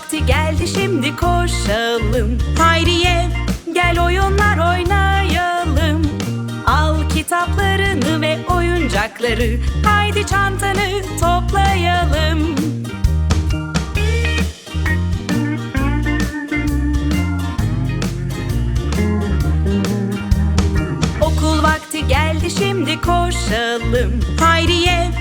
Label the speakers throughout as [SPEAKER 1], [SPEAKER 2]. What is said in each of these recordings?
[SPEAKER 1] vakti geldi şimdi koşalım. Hayriye gel oyunlar oynayalım. Al kitaplarını ve oyuncakları Haydi çantanı toplayalım. Okul vakti geldi şimdi koşalım. Hayriye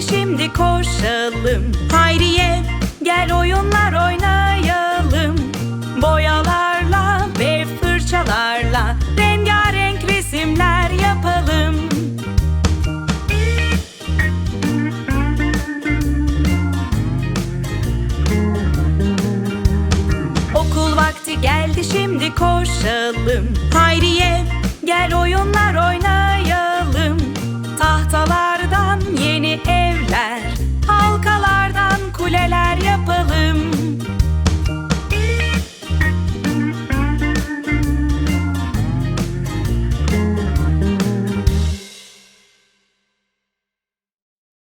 [SPEAKER 1] geldi şimdi koşalım. Hayriye gel oyunlar oynayalım. Boyalarla ve fırçalarla Rengarenk resimler yapalım. Okul vakti geldi şimdi koşalım. Hayriye